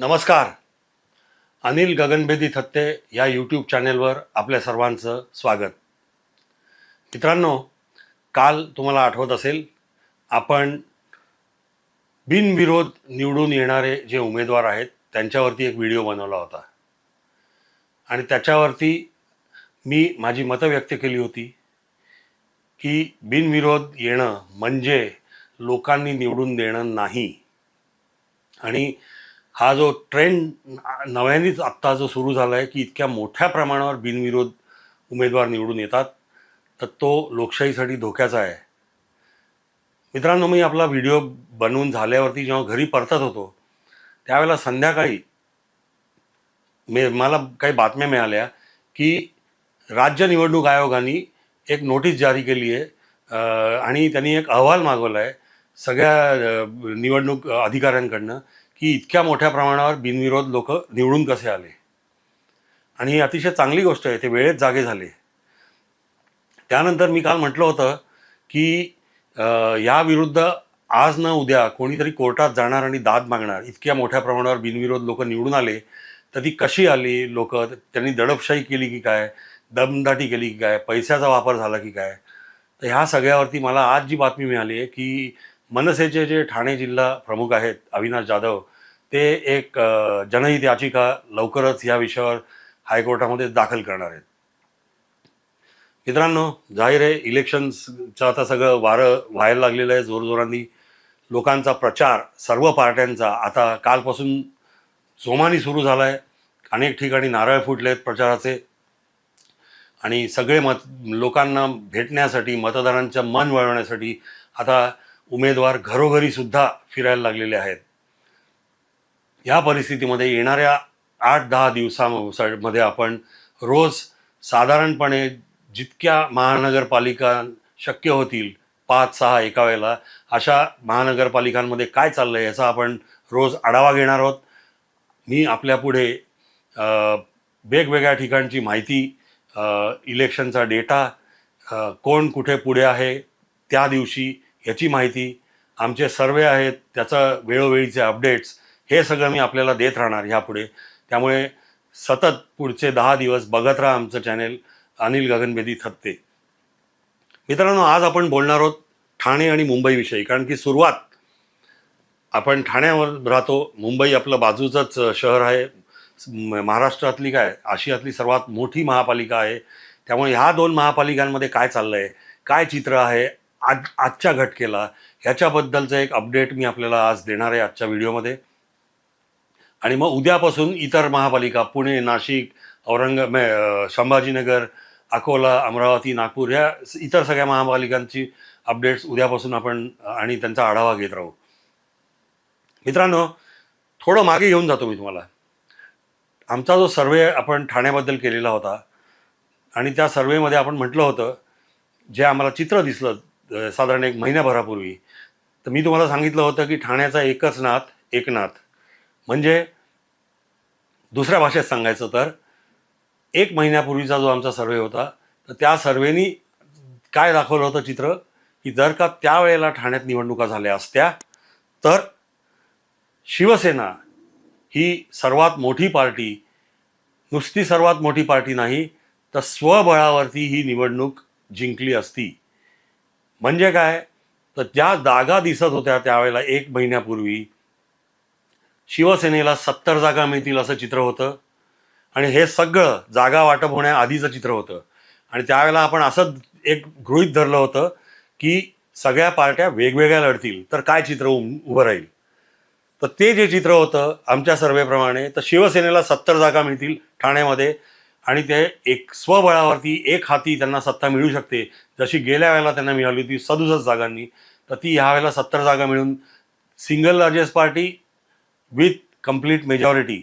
नमस्कार. अनिल गगनभेदी थत्ते या यूट्यूब चॅनेलवर आपल्या सर्वांचं स्वागत. मित्रांनो काल तुम्हाला आठवत असेल आपण बिनविरोध निवडून येणारे जे उमेदवार आहेत त्यांच्यावरती एक व्हिडिओ बनवला होता. आणि त्याच्यावरती मी माझी मतं व्यक्त केली होती की बिनविरोध येणं म्हणजे लोकांनी निवडून देणं नाही. आणि हा जो ट्रेंड नव्यानेच आत्ता जो सुरू झाला आहे की इतक्या मोठ्या प्रमाणावर बिनविरोध उमेदवार निवडून येतात तर तो लोकशाहीसाठी धोक्याचा आहे. मित्रांनो मी आपला व्हिडिओ बनवून झाल्यावरती जेव्हा घरी परतत होतो त्यावेळेला संध्याकाळी मे मला काही बातम्या मिळाल्या की राज्य निवडणूक आयोगाने एक नोटीस जारी केली आहे आणि त्यांनी एक अहवाल मागवला आहे सगळ्या निवडणूक अधिकाऱ्यांकडनं की इतक्या मोठ्या प्रमाणावर बिनविरोध लोक निवडून कसे आले? आणि ही अतिशय चांगली गोष्ट आहे ते वेळेत जागे झाले. त्यानंतर मी काल म्हटलं होतं की याविरुद्ध आज न उद्या कोणीतरी कोर्टात जाणार आणि दाद मागणार इतक्या मोठ्या प्रमाणावर बिनविरोध लोक निवडून आले तर ती कशी आली लोक? त्यांनी दडपशाही केली की काय? दमदाटी केली की काय? पैशाचा वापर झाला की काय? तर ह्या सगळ्यावरती मला आज जी बातमी मिळाली आहे की मनसेचे जे ठाणे जिल्हा प्रमुख आहेत अविनाश जाधव ते एक जनहित याचिका लवकरच या विषयावर हायकोर्टामध्ये दाखल करणार आहेत. मित्रांनो जाहीर आहे इलेक्शन्सचं आता सगळं वारं व्हायला लागलेलं आहे जोरजोरांनी. लोकांचा प्रचार सर्व पार्ट्यांचा आता कालपासून जोमानी सुरू झाला आहे अनेक ठिकाणी नारळ फुटले आहेत प्रचाराचे. आणि सगळे मत लोकांना भेटण्यासाठी मतदारांचं मन वळवण्यासाठी आता उमेदवार घरोघरी सुद्धा फिरायला लागलेले आहेत. ह्या परिस्थितीमध्ये येणाऱ्या आठ दहा दिवसामध्ये आपण रोज साधारणपणे जितक्या महानगरपालिका शक्य होतील पाच सहा एका वेळेला अशा महानगरपालिकांमध्ये काय चाललं आहे याचा आपण रोज आढावा घेणार आहोत. मी आपल्यापुढे वेगवेगळ्या ठिकाणची माहिती इलेक्शनचा डेटा कोण कुठे पुढे आहे त्या दिवशी याची माहिती आमचे सर्वे आहेत त्याचं वेळोवेळीचे अपडेट्स हे सगळं मी आपल्याला देत राहणार ह्यापुढे. त्यामुळे सतत पुढचे दहा दिवस बघत राहा आमचं चॅनेल अनिल गगनबेदी थत्ते. मित्रांनो आज आपण बोलणार आहोत ठाणे आणि मुंबईविषयी. कारण की सुरुवात आपण ठाण्यावर राहतो. मुंबई आपलं बाजूचंच शहर आहे. महाराष्ट्रातली काय आशियातली सर्वात मोठी महापालिका आहे. त्यामुळे ह्या दोन महापालिकांमध्ये काय चाललं आहे काय चित्र आहे आज आजच्या घटकेला ह्याच्याबद्दलचं एक अपडेट मी आपल्याला आज देणार आहे आजच्या व्हिडिओमध्ये आणि मग उद्यापासून इतर महापालिका पुणे नाशिक औरंग संभाजीनगर अकोला अमरावती नागपूर ह्या इतर सगळ्या महापालिकांची अपडेट्स उद्यापासून आपण आणि त्यांचा आढावा घेत राहू. मित्रांनो थोडं मागे घेऊन जातो मी तुम्हाला. आमचा जो सर्वे आपण ठाण्याबद्दल केलेला होता आणि त्या सर्वेमध्ये आपण म्हटलं होतं जे आम्हाला चित्र दिसलं साधारण एक महिन्याभरापूर्वी तर मी तुम्हाला सांगितलं होतं की ठाण्याचा एकच नाथ एकनाथ. म्हणजे दुसऱ्या भाषेत सांगायचं तर एक महिन्यापूर्वीचा जो आमचा सर्वे होता तर त्या सर्वेनी काय दाखवलं होतं चित्र? की जर का त्यावेळेला ठाण्यात निवडणुका झाल्या असत्या तर शिवसेना ही सर्वात मोठी पार्टी नुसती सर्वात मोठी पार्टी नाही तर स्वबळावरती ही निवडणूक जिंकली असती. म्हणजे काय? तर ज्या जागा दिसत होत्या त्यावेळेला एक महिन्यापूर्वी शिवसेनेला सत्तर जागा मिळतील असं चित्र होतं. आणि हे सगळं जागा वाटप होण्याआधीचं चित्र होतं. आणि त्यावेळेला आपण असं एक गृहित धरलं होतं की सगळ्या पार्ट्या वेगवेगळ्या लढतील. तर काय चित्र उभं राहील? तर ते जे चित्र होतं आमच्या सर्वेप्रमाणे तर शिवसेनेला सत्तर जागा मिळतील ठाण्यामध्ये. आणि ते एक स्वबळावरती एक हाती त्यांना सत्ता मिळू शकते. जशी गेल्या वेळेला त्यांना मिळाली होती सदुसष्ट जागांनी तर ती ह्या वेळेला सत्तर जागा मिळून single largest party with complete majority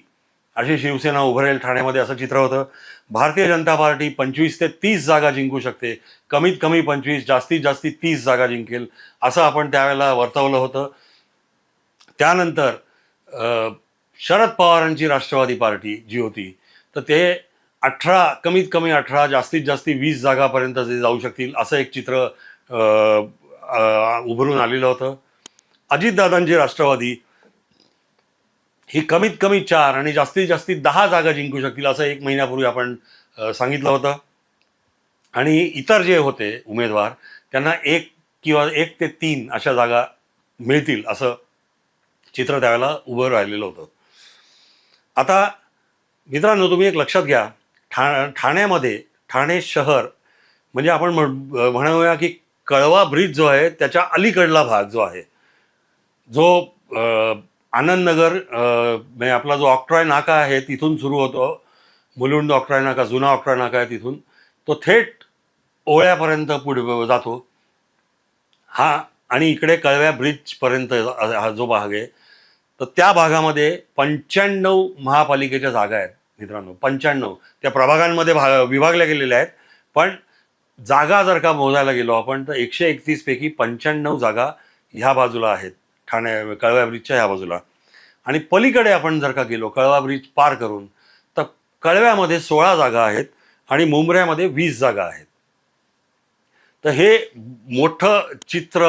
अशी शिवसेना उभरेल ठाण्यामध्ये असं चित्र होतं. भारतीय जनता पार्टी पंचवीस ते तीस जागा जिंकू शकते. कमीत कमी पंचवीस जास्तीत जास्ती तीस जागा जिंकेल असं आपण त्यावेळेला वर्तवलं होतं. त्यानंतर शरद पवारांची राष्ट्रवादी पार्टी जी होती तर ते अठरा कमीत कमी अठरा जास्तीत जास्ती वीस जागापर्यंत जे जाऊ शकतील असं एक चित्र उभरून आलेलं होतं. अजितदादांची राष्ट्रवादी ही कमीत कमी चार आणि जास्तीत जास्तीत दहा जागा जिंकू शकतील असं एक महिन्यापूर्वी आपण सांगितलं होतं. आणि इतर जे होते उमेदवार त्यांना एक किंवा एक ते तीन अशा जागा मिळतील असं चित्र त्यावेळेला उभं राहिलेलं होतं. आता मित्रांनो तुम्ही एक लक्षात घ्या ठा ठाण्यामध्ये ठाणे शहर म्हणजे आपण म्हण- म्हणूया की कळवा ब्रिज जो आहे त्याच्या अलीकडला भाग जो आहे जो आनंदनगर म्हणजे आपला जो ऑक्ट्रॉय नाका आहे तिथून सुरू होतो. मुलुंड ऑक्ट्रॉय नाका जुना ऑक्ट्रॉय नाका आहे तिथून. तो थेट ओळ्यापर्यंत पुढे जातो. हा आणि इकडे कळव्या ब्रिजपर्यंत हा जो भाग आहे तर त्या भागामध्ये पंच्याण्णव महापालिकेच्या जागा आहेत मित्रांनो पंच्याण्णव. त्या प्रभागांमध्ये भाग विभागल्या गेलेल्या आहेत. पण जागा जर का मोजायला गेलो आपण तर एकशे एकतीसपैकी पंच्याण्णव जागा ह्या बाजूला आहेत. ठाणे कळव्या ब्रिजच्या ह्या बाजूला. आणि पलीकडे आपण जर का गेलो कळवा ब्रिज पार करून तर कळव्यामध्ये सोळा जागा आहेत आणि मुंबऱ्यामध्ये वीस जागा आहेत. तर हे मोठं चित्र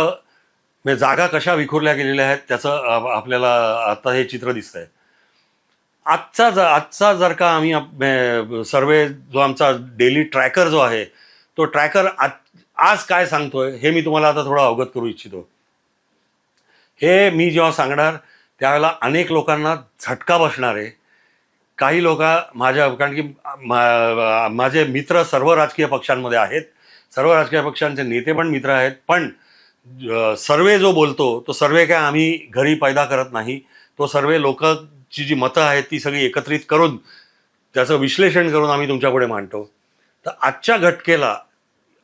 म्हणजे जागा कशा विखुरल्या गेलेल्या आहेत त्याचं आपल्याला आता हे चित्र दिसतंय. आजचा ज आजचा जर का आम्ही सर्वे जो आमचा डेली ट्रॅकर जो आहे तो ट्रॅकर आज आज काय सांगतोय हे मी तुम्हाला आता थोडं अवगत करू इच्छितो. हे मी जेव्हा सांगणार त्यावेळेला अनेक लोकांना झटका बसणार आहे. काही लोक माझ्या कारण की मा- माझे मित्र सर्व राजकीय पक्षांमध्ये आहेत. सर्व राजकीय पक्षांचे नेते पण मित्र आहेत. पण सर्वे जो बोलतो तो सर्वे काय आम्ही घरी पैदा करत नाही. तो सर्वे लोकांची जी मतं आहेत ती सगळी एकत्रित करून त्याचं विश्लेषण करून आम्ही तुमच्यापुढे मांडतो. तर आजच्या घटकेला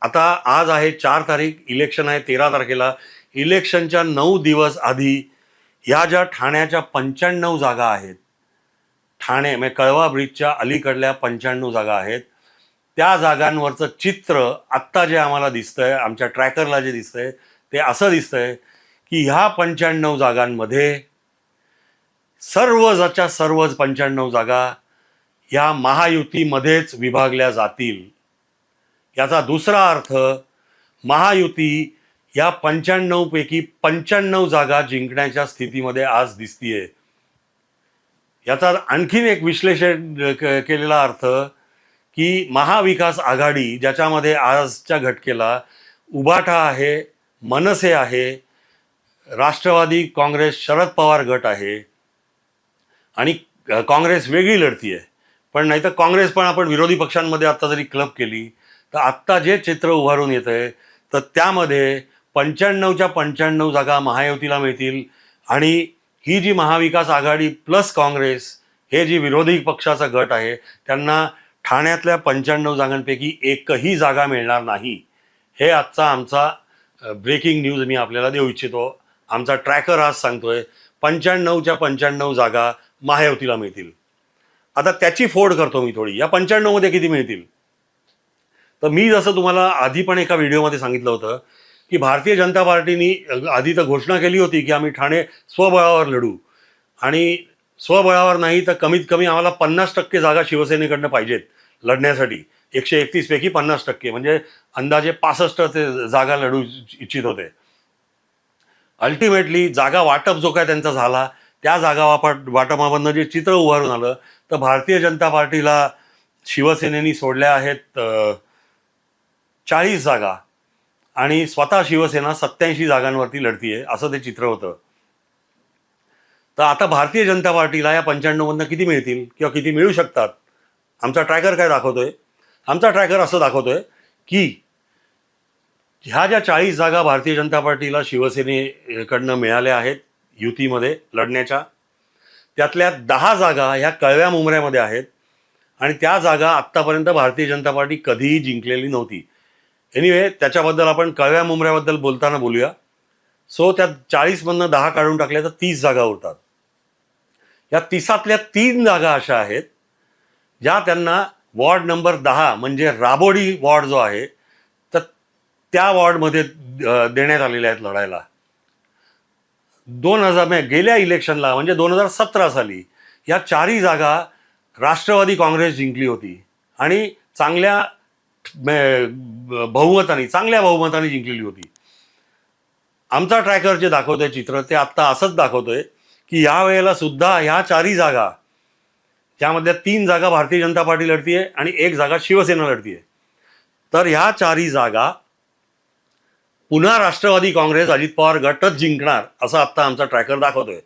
आता आज आहे चार तारीख इलेक्शन आहे तेरा तारखेला. इलेक्शनच्या नऊ दिवस आधी ह्या ज्या ठाण्याच्या पंच्याण्णव जागा आहेत ठाणे म्हणजे कळवा ब्रिजच्या अलीकडल्या पंच्याण्णव जागा आहेत त्या जागांवरचं चित्र आत्ता जे आम्हाला दिसतंय आमच्या ट्रॅकरला जे दिसतंय ते असं दिसतंय की ह्या पंच्याण्णव जागांमध्ये सर्वजच्या सर्वच पंच्याण्णव जागा ह्या महायुतीमध्येच विभागल्या जातील. याचा दुसरा अर्थ महायुती या पंच्याण्णव पैकी पंच्याण्णव जागा जिंकण्याच्या स्थितीमध्ये आज दिसतीये. याचा आणखीन एक विश्लेषण केलेला अर्थ की महाविकास आघाडी ज्याच्यामध्ये आजच्या घटकेला उबाठा आहे मनसे आहे राष्ट्रवादी काँग्रेस शरद पवार गट आहे आणि काँग्रेस वेगळी लढती आहे. पण नाही तर काँग्रेस पण आपण विरोधी पक्षांमध्ये आत्ता जरी क्लब केली तर आत्ता जे चित्र उभारून येत आहे तर त्यामध्ये पंच्याण्णवच्या पंच्याण्णव जागा महायुतीला मिळतील. आणि ही जी महाविकास आघाडी प्लस काँग्रेस हे जी विरोधी पक्षाचा गट आहे त्यांना ठाण्यातल्या पंच्याण्णव जागांपैकी एकही जागा मिळणार नाही. हे आजचा आमचा ब्रेकिंग न्यूज मी आपल्याला देऊ इच्छितो. आमचा ट्रॅकर आज सांगतोय पंच्याण्णवच्या पंच्याण्णव जागा महायुतीला मिळतील. आता त्याची फोड करतो मी थोडी. या पंच्याण्णवमध्ये किती मिळतील? तर मी जसं तुम्हाला आधी पण एका व्हिडिओमध्ये सांगितलं होतं की भारतीय जनता पार्टीनी आधी तर घोषणा केली होती की आम्ही ठाणे स्वबळावर लढू. आणि स्वबळावर नाही तर कमीत कमी आम्हाला पन्नास टक्के जागा शिवसेनेकडनं पाहिजेत लढण्यासाठी. एकशे एकतीस पैकी पन्नास टक्के. म्हणजे अंदाजे पासष्ट ते जागा लढू इच्छित होते. अल्टिमेटली जागा वाटप जो काय त्यांचा झाला त्या जागा वापट वाटपामधनं जे चित्र उभारून आलं तर भारतीय जनता पार्टीला शिवसेनेनी सोडल्या आहेत चाळीस जागा. आणि स्वतः शिवसेना सत्याऐंशी जागांवरती लढतीये असं ते चित्र होतं. तर आता भारतीय जनता पार्टीला या पंच्याण्णवमधनं किती मिळतील किंवा किती मिळू शकतात? आमचा ट्रॅकर काय दाखवतोय? आमचा ट्रॅकर असं दाखवतोय की ह्या ज्या चाळीस जागा भारतीय जनता पार्टीला शिवसेनेकडनं मिळाल्या आहेत युतीमध्ये लढण्याच्या त्यातल्या दहा जागा ह्या कळव्या मुंबऱ्यामध्ये आहेत आणि त्या जागा आत्तापर्यंत भारतीय जनता पार्टी कधीही जिंकलेली नव्हती. एनिवे त्याच्याबद्दल आपण कळव्या मुंबऱ्याबद्दल बोलताना बोलूया. सो त्या चाळीसमधनं दहा काढून टाकल्या तर तीस जागा उरतात. या तिसातल्या तीन जागा अशा आहेत ज्या त्यांना वॉर्ड नंबर दहा म्हणजे राबोडी वॉर्ड जो आहे तर त्या वॉर्डमध्ये देण्यात आलेल्या आहेत लढायला. दोन हजार म्हणजे गेल्या इलेक्शनला म्हणजे दोन हजार सतरा साली या चारही जागा राष्ट्रवादी काँग्रेस जिंकली होती. आणि चांगल्या बहुमताने चांगल्या बहुमताने जिंकलेली होती. आमचा ट्रॅकर जे दाखवतोय चित्र ते आत्ता असंच दाखवतोय की या वेळेला सुद्धा ह्या चारही जागा त्यामधल्या तीन जागा भारतीय जनता पार्टी लढतीये आणि एक जागा शिवसेना लढतीये तर ह्या चारही जागा पुन्हा राष्ट्रवादी काँग्रेस अजित पवार गटच जिंकणार असं आत्ता आमचा ट्रॅकर दाखवतोय.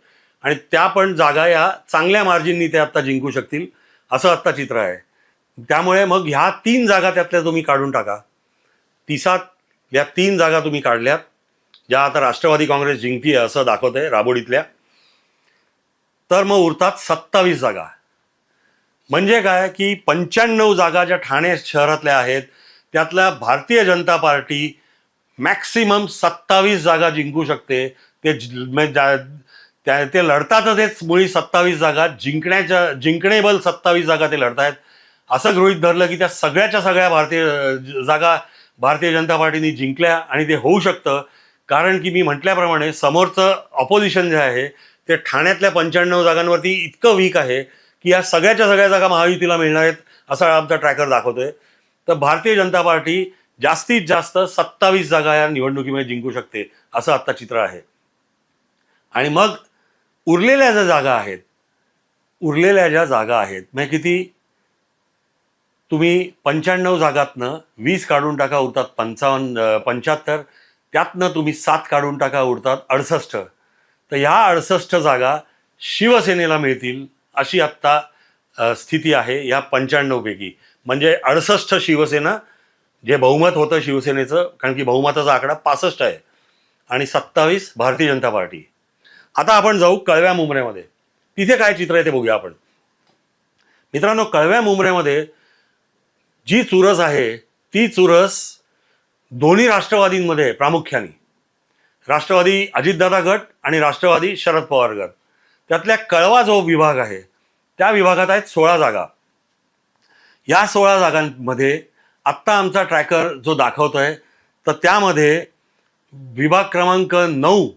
आणि त्या पण जागा या चांगल्या मार्जिननी ते आत्ता जिंकू शकतील असं आत्ता चित्र आहे. त्यामुळे मग ह्या तीन जागा त्यातल्या तुम्ही काढून टाका. तिसात या तीन जागा तुम्ही काढल्यात. ज्या आता राष्ट्रवादी काँग्रेस जिंकतीय असं दाखवत आहे राबोडीतल्या. तर मग उरतात सत्तावीस जागा. म्हणजे काय? की पंच्याण्णव जागा ज्या ठाणे शहरातल्या आहेत त्यातल्या भारतीय जनता पार्टी मॅक्सिमम सत्तावीस जागा जिंकू शकते. ते त्या- ते लढतातच हेच मुळी सत्तावीस जागा. जिंकण्याच्या जिंकणेबल सत्तावीस जागा ते लढतायत. असं गृहित धरलं की त्या सगळ्याच्या सगळ्या भारतीय जागा भारतीय जनता पार्टीने जिंकल्या आणि ते होऊ शकतं. कारण की मी म्हटल्याप्रमाणे समोरचं ऑपोजिशन जे आहे ते ठाण्यातल्या पंच्याण्णव जागांवरती इतकं वीक आहे की या सगळ्याच्या सगळ्या जागा महायुतीला मिळणार आहेत असा आमचा ट्रॅकर दाखवतोय. तर भारतीय जनता पार्टी जास्तीत जास्त सत्तावीस जागा या निवडणुकीमध्ये जिंकू शकते असं आत्ता चित्र आहे. आणि मग उरलेल्या ज्या जागा आहेत उरलेल्या ज्या जागा आहेत म्हणजे किती? तुम्ही पंच्याण्णव जागातनं वीस काढून टाका उरतात पंचावन्न पंच्याहत्तर. त्यातनं तुम्ही सात काढून टाका उरतात अडसष्ट. तर ह्या अडसष्ट जागा शिवसेनेला मिळतील अशी आत्ता स्थिती आहे या पंच्याण्णवपैकी म्हणजे अडसष्ट शिवसेना जे बहुमत होतं शिवसेनेचं कारण की बहुमताचा आकडा पासष्ट आहे. आणि सत्तावीस भारतीय जनता पार्टी. आता आपण जाऊ कळव्या मुंबऱ्यामध्ये तिथे काय चित्र आहे ते बघूया आपण. मित्रांनो कळव्या मुंबऱ्यामध्ये जी चुरस आहे ती चुरस दोन्ही राष्ट्रवादींमध्ये प्रामुख्याने. राष्ट्रवादी अजितदादा गट आणि राष्ट्रवादी शरद पवार गट. त्यातल्या कळवा जो विभाग आहे त्या विभागात आहेत सोळा जागा. या सोळा जागांमध्ये आत्ता आमचा ट्रॅकर जो दाखवतो आहे तर त्यामध्ये विभाग क्रमांक नऊ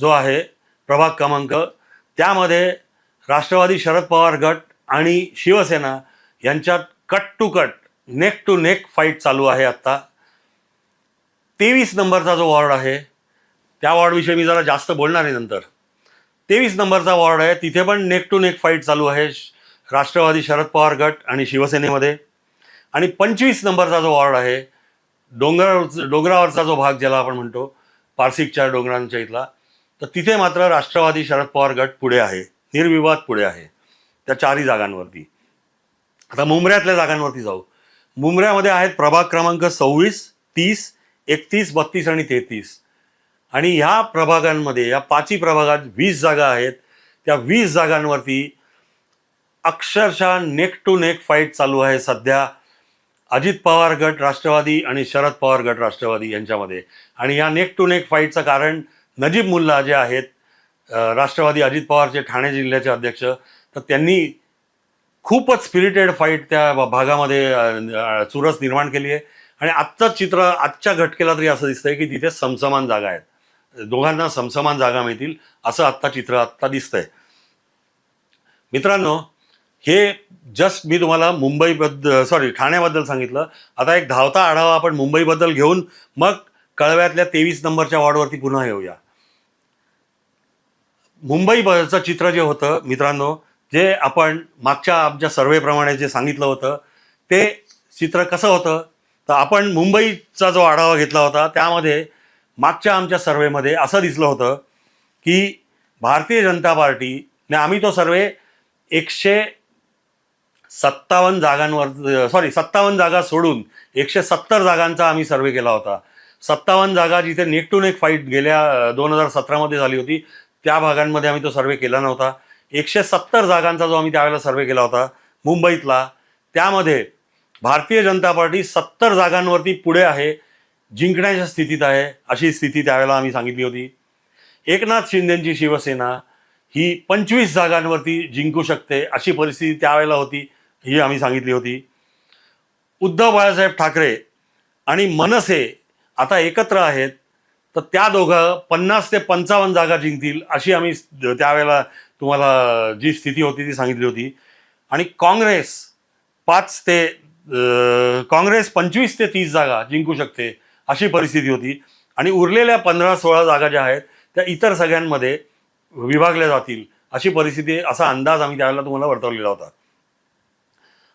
जो आहे प्रभाग क्रमांक त्यामध्ये राष्ट्रवादी शरद पवार गट आणि शिवसेना यांच्यात cut to cut neck to neck fight चालू आहे आत्ता तेवीस नंबरचा जो वॉर्ड आहे त्या वॉर्डविषयी मी जरा जास्त बोलणार आहे नंतर. तेवीस नंबरचा वॉर्ड आहे तिथे पण नेक टू नेक फाईट चालू आहे राष्ट्रवादी शरद पवार गट आणि शिवसेनेमध्ये. आणि पंचवीस नंबरचा जो वॉर्ड आहे डोंगर डोंगरावरचा जो भाग ज्याला आपण म्हणतो पारसिकच्या डोंगरांच्या इथला तर तिथे मात्र राष्ट्रवादी शरद पवार गट पुढे आहे निर्विवाद पुढे आहे त्या चारही जागांवरती. आता मुंबऱ्यातल्या जागांवरती जाऊ. मुंबऱ्यामध्ये आहेत प्रभाग क्रमांक सव्वीस तीस एकतीस बत्तीस आणि तेहतीस. आणि ह्या प्रभागांमध्ये या पाचही प्रभागात वीस जागा आहेत. त्या वीस जागांवरती अक्षरशः नेक टू नेक फाईट चालू आहे सध्या. अजित पवार गट राष्ट्रवादी आणि शरद पवार गट राष्ट्रवादी यांच्यामध्ये. आणि या नेक टू नेक फाईटचं कारण नजीब मुल्ला जे आहेत राष्ट्रवादी अजित पवारचे ठाणे जिल्ह्याचे अध्यक्ष तर त्यांनी खूपच स्पिरिटेड फाईट त्या भागामध्ये चुरस निर्माण केली आहे. आणि आत्ताच चित्र आजच्या घटकेला तरी असं दिसतंय की तिथे समसमान जागा आहेत. दोघांना समसमान जागा मिळतील असं आत्ता चित्र आत्ता दिसतंय. मित्रांनो हे जस्ट मी तुम्हाला मुंबईबद्दल सॉरी ठाण्याबद्दल सांगितलं. आता एक धावता आढावा आपण मुंबईबद्दल घेऊन मग कळव्यातल्या तेवीस नंबरच्या वॉर्डवरती पुन्हा येऊया. मुंबईचं चित्र जे होतं मित्रांनो जे आपण मागच्या आमच्या सर्वेप्रमाणे जे सांगितलं होतं ते चित्र कसं होतं? तर आपण मुंबईचा जो आढावा घेतला होता त्यामध्ये मागच्या आमच्या सर्वेमध्ये असं दिसलं होतं की भारतीय जनता पार्टी ने आम्ही तो सर्वे एकशे सत्तावन्न जागांवर सॉरी सत्तावन्न जागा सोडून एकशे सत्तर जागांचा आम्ही सर्वे केला होता. सत्तावन्न जागा जिथे नेक टू नेक फाईट गेल्या दोन हजार सतरामध्ये झाली होती त्या भागांमध्ये आम्ही तो सर्वे केला नव्हता. एकशे सत्तर जागांचा जो आम्ही त्यावेळेला सर्वे केला होता मुंबईतला त्यामध्ये भारतीय जनता पार्टी सत्तर जागांवरती पुढे आहे जिंकण्याच्या स्थितीत आहे अशी स्थिती त्यावेळेला आम्ही सांगितली होती. एकनाथ शिंदेंची शिवसेना ही पंचवीस जागांवरती जिंकू शकते अशी परिस्थिती त्यावेळेला होती ही आम्ही सांगितली होती. उद्धव बाळासाहेब ठाकरे आणि मनसे आता एकत्र आहेत तर त्या दोघं पन्नास ते पंचावन्न जागा जिंकतील अशी आम्ही त्यावेळेला तुम्हाला जी स्थिती होती ती सांगितली होती. आणि काँग्रेस पाच ते काँग्रेस पंचवीस ते तीस जागा जिंकू शकते अशी परिस्थिती होती. आणि उरलेल्या पंधरा सोळा जागा ज्या आहेत त्या इतर सगळ्यांमध्ये विभागल्या जातील अशी परिस्थिती असा अंदाज आम्ही त्यावेळेला तुम्हाला वर्तवलेला होता.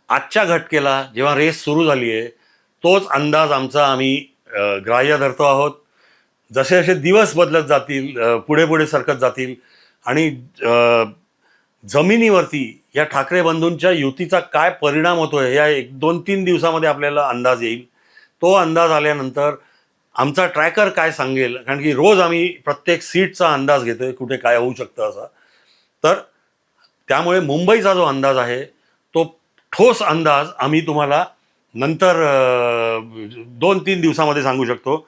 आजच्या घटकेला जेव्हा रेस सुरू झाली आहे तोच अंदाज आमचा आम्ही ग्राह्य धरतो आहोत. जसे जसे दिवस बदलत जातील पुढे पुढे सरकत जातील आणि जमिनीवरती या ठाकरे बंधूंच्या युतीचा काय परिणाम होतोय या एक दोन तीन दिवसामध्ये आपल्याला अंदाज येईल. तो अंदाज आल्यानंतर आमचा ट्रॅकर काय सांगेल? कारण की रोज आम्ही प्रत्येक सीटचा अंदाज घेतोय कुठे काय होऊ शकतं असा. तर त्यामुळे मुंबईचा जो अंदाज आहे तो ठोस अंदाज आम्ही तुम्हाला नंतर दोन तीन दिवसामध्ये सांगू शकतो.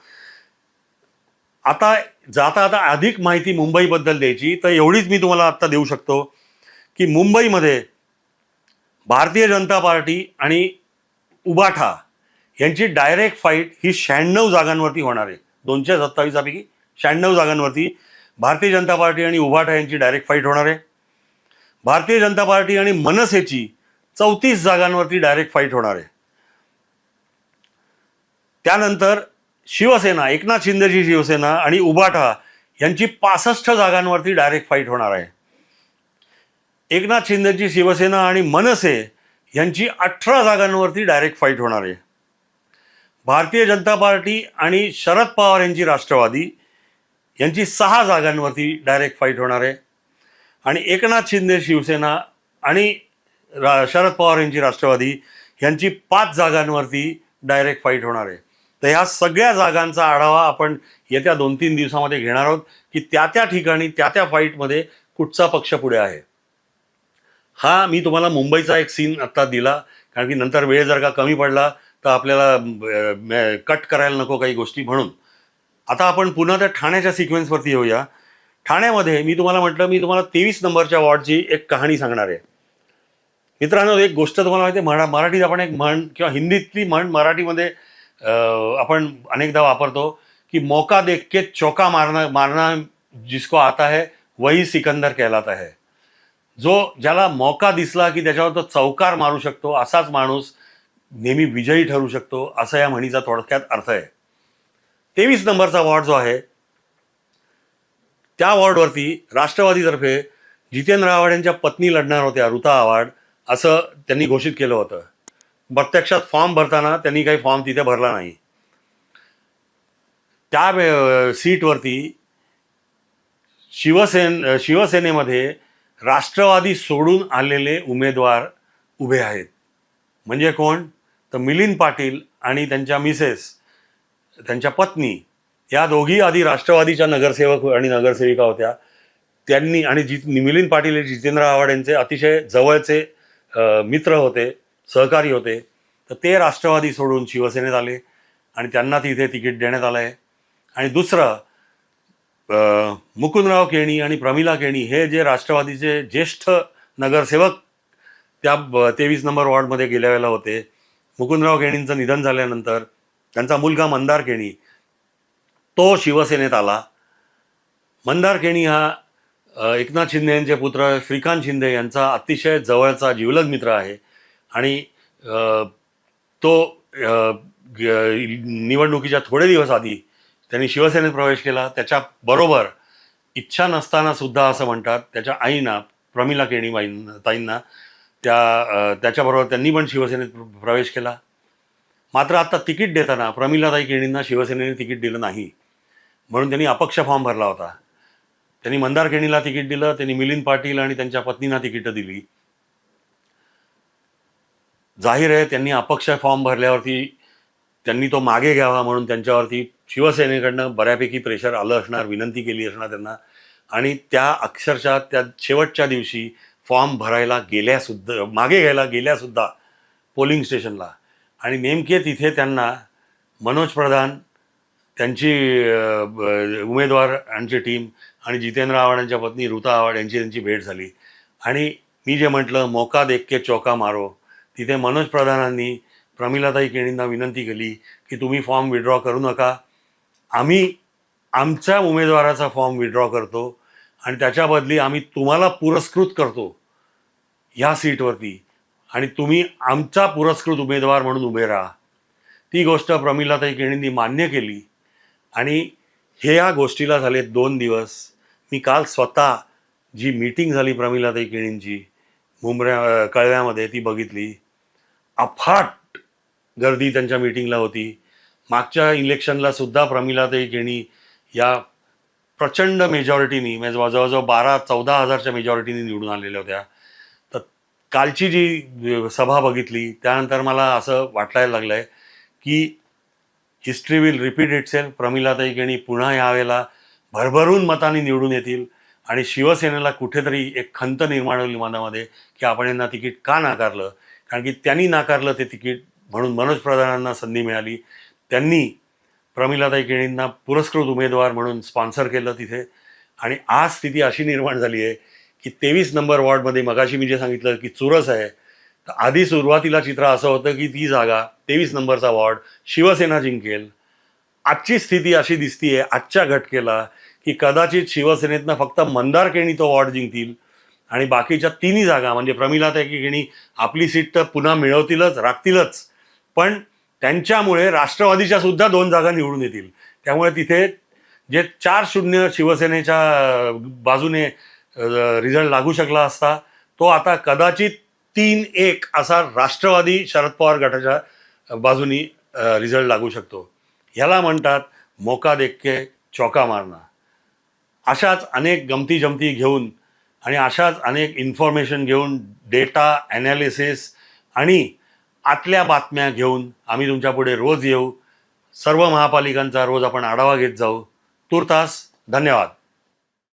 आता जाता आता अधिक माहिती मुंबईबद्दल द्यायची तर एवढीच मी तुम्हाला आत्ता देऊ शकतो की मुंबईमध्ये भारतीय जनता पार्टी आणि उबाठा यांची डायरेक्ट फाईट ही शहाण्णव जागांवरती होणार आहे. दोनशे सत्तावीसापैकी शहाण्णव जागांवरती भारतीय जनता पार्टी आणि उबाठा यांची डायरेक्ट फाईट होणार आहे. भारतीय जनता पार्टी आणि मनसेची चौतीस जागांवरती डायरेक्ट फाईट होणार आहे. त्यानंतर शिवसेना एकनाथ शिंदेची शिवसेना आणि उबाठा यांची पासष्ट जागांवरती डायरेक्ट फाईट होणार आहे. एकनाथ शिंदेची शिवसेना आणि मनसे यांची अठरा जागांवरती डायरेक्ट फाईट होणार आहे. भारतीय जनता पार्टी आणि शरद पवार यांची राष्ट्रवादी यांची सहा जागांवरती डायरेक्ट फाईट होणार आहे. आणि एकनाथ शिंदे शिवसेना आणि रा शरद पवार यांची राष्ट्रवादी यांची पाच जागांवरती डायरेक्ट फाईट होणार आहे. तर ह्या सगळ्या जागांचा आढावा आपण येत्या दोन तीन दिवसामध्ये घेणार आहोत की त्या त्या ठिकाणी त्या त्या फाईटमध्ये कुठचा पक्ष पुढे आहे. हा मी तुम्हाला मुंबईचा एक सीन आत्ता दिला कारण की नंतर वेळ जर का कमी पडला तर आपल्याला कट करायला नको काही गोष्टी म्हणून. आता आपण पुन्हा त्या ठाण्याच्या सिक्वेन्सवरती येऊया. ठाण्यामध्ये मी तुम्हाला म्हटलं मी तुम्हाला तेवीस नंबरच्या वॉर्डची एक कहाणी सांगणार आहे. मित्रांनो एक गोष्ट तुम्हाला माहिती आहे मरा मराठीत आपण एक म्हण किंवा हिंदीतली म्हण मराठीमध्ये आपण अनेकदा वापरतो की मौका देख के चौका मारना मारना जिसको आता है वही सिकंदर कहलाता है। जो ज्याला मौका दिसला की त्याच्यावर तो चौकार मारू शकतो असाच माणूस नेहमी विजयी ठरू शकतो असा या म्हणीचा थोडक्यात अर्थ आहे. तेवीस नंबरचा वॉर्ड जो आहे त्या वॉर्डवरती राष्ट्रवादीतर्फे जितेंद्र आव्हाड यांच्या पत्नी लढणार होत्या ऋता आव्हाड असं त्यांनी घोषित केलं होतं. प्रत्यक्षात फॉर्म भरताना त्यांनी काही फॉर्म तिथे भरला नाही. त्या सीटवरती शिवसेन शिवसेनेमध्ये राष्ट्रवादी सोडून आलेले उमेदवार उभे आहेत. म्हणजे कोण? तर मिलिंद पाटील आणि त्यांच्या मिसेस त्यांच्या पत्नी या दोघी आधी राष्ट्रवादीच्या नगरसेवक आणि नगरसेविका होत्या. त्यांनी आणि जित मिलिंद पाटील हे जितेंद्र आव्हाड यांचे अतिशय जवळचे मित्र होते. सहकारी होते. तर ते राष्ट्रवादी सोडून शिवसेनेत आले आणि त्यांना तिथे तिकीट देण्यात आलं आहे आणि दुसरं मुकुंदराव केणी आणि प्रमिला केणी हे जे राष्ट्रवादीचे ज्येष्ठ नगरसेवक त्या तेवीस नंबर वॉर्डमध्ये गेल्या वेळेला होते. मुकुंदराव केणींचं निधन झाल्यानंतर त्यांचा मुलगा मंदार केणी तो शिवसेनेत आला. मंदार केणी हा एकनाथ शिंदे यांचे पुत्र श्रीकांत शिंदे यांचा अतिशय जवळचा जिवलग मित्र आहे. आणि तो निवडणुकीच्या थोडे दिवस आधी त्यांनी शिवसेनेत प्रवेश केला. त्याच्याबरोबर इच्छा नसताना सुद्धा असं म्हणतात त्याच्या आईना प्रमिला केणीबाईं ताईंना त्या त्याच्याबरोबर त्यांनी पण शिवसेनेत प्रवेश केला. मात्र आता तिकीट देताना प्रमिलाताई केणींना शिवसेनेने तिकीट दिलं नाही. म्हणून त्यांनी अपक्ष फॉर्म भरला होता. त्यांनी मंदार केणीला तिकीट दिलं त्यांनी मिलिंद पाटील आणि त्यांच्या पत्नींना तिकीटं दिली. जाहीर आहे त्यांनी अपक्ष फॉर्म भरल्यावरती त्यांनी तो मागे घ्यावा म्हणून त्यांच्यावरती शिवसेनेकडनं बऱ्यापैकी प्रेशर आलं असणार विनंती केली असणार त्यांना. आणि त्या अक्षरशः त्या शेवटच्या दिवशी फॉर्म भरायला गेल्यासुद्धा मागे घ्यायला गेल्यासुद्धा पोलिंग स्टेशनला. आणि नेमके तिथे त्यांना मनोज प्रधान त्यांची उमेदवार यांची टीम आणि जितेंद्र आव्हाड यांच्या पत्नी ऋता आव्हाड यांची त्यांची भेट झाली. आणि मी जे म्हटलं मोका देख के चौका मारो तिथे मनोज प्रधानांनी प्रमिलाताई केणींना विनंती केली की तुम्ही फॉर्म विड्रॉ करू नका. आम्ही आमच्या उमेदवाराचा फॉर्म विड्रॉ करतो आणि त्याच्या बदली आम्ही तुम्हाला पुरस्कृत करतो ह्या सीटवरती. आणि तुम्ही आमचा पुरस्कृत उमेदवार म्हणून उभे राहा. ती गोष्ट प्रमिलाताई केणींनी मान्य केली. आणि हे या गोष्टीला झाले दोन दिवस. मी काल स्वतः जी मीटिंग झाली प्रमिलाताई केणींची मुंबऱ्या कळव्यामध्ये ती बघितली. अफाट गर्दी त्यांच्या मीटिंगला होती. मागच्या इलेक्शनला सुद्धा प्रमिलाताई केणी या प्रचंड मेजॉरिटीनी म्हणजे जवळजवळ बारा चौदा हजारच्या मेजॉरिटीनी निवडून आलेल्या होत्या. तर कालची जी सभा बघितली त्यानंतर मला असं वाटायला लागलं आहे की हिस्ट्री विल रिपीट इटसेल प्रमिलाताई केणी पुन्हा यावेळेला भरभरून मताने निवडून येतील. आणि शिवसेनेला कुठेतरी एक खंत निर्माण होईल मनामध्ये की आपण यांना तिकीट का नाकारलं? कारण की त्यांनी नाकारलं ते तिकीट म्हणून मनोज प्रधानांना संधी मिळाली. त्यांनी प्रमिलाताई केणींना पुरस्कृत उमेदवार म्हणून स्पॉन्सर केलं तिथे. आणि आज स्थिती अशी निर्माण झाली आहे की तेवीस नंबर वॉर्डमध्ये मगाशी मी जे सांगितलं की चुरस आहे तर आधी सुरुवातीला चित्र असं होतं की ती जागा तेवीस नंबरचा वॉर्ड शिवसेना जिंकेल. आजची स्थिती अशी दिसतीये आजच्या घटकेला की कदाचित शिवसेनेतनं फक्त मंदारकेणी तो वॉर्ड जिंकतील. आणि बाकीच्या तिन्ही जागा म्हणजे प्रमिलाताई केणी आपली सीट तर पुन्हा मिळवतीलच राखतीलच. पण त्यांच्यामुळे राष्ट्रवादीच्या सुद्धा दोन जागा निवडून येतील. त्यामुळे तिथे जे चार शून्य शिवसेनेच्या बाजूने रिझल्ट लागू शकला असता तो आता कदाचित तीन एक असा राष्ट्रवादी शरद पवार गटाच्या बाजूनी रिझल्ट लागू शकतो. ह्याला म्हणतात मोका देखे चौका मारणा अशाच अनेक गमती जमती घेऊन आणि अशाच अनेक इन्फॉर्मेशन घेऊन डेटा ॲनालिसिस आणि आतल्या बातम्या घेऊन आम्ही तुमच्यापुढे रोज येऊ. सर्व महापालिकांचा रोज आपण आढावा घेत जाऊ. तूर्तास धन्यवाद.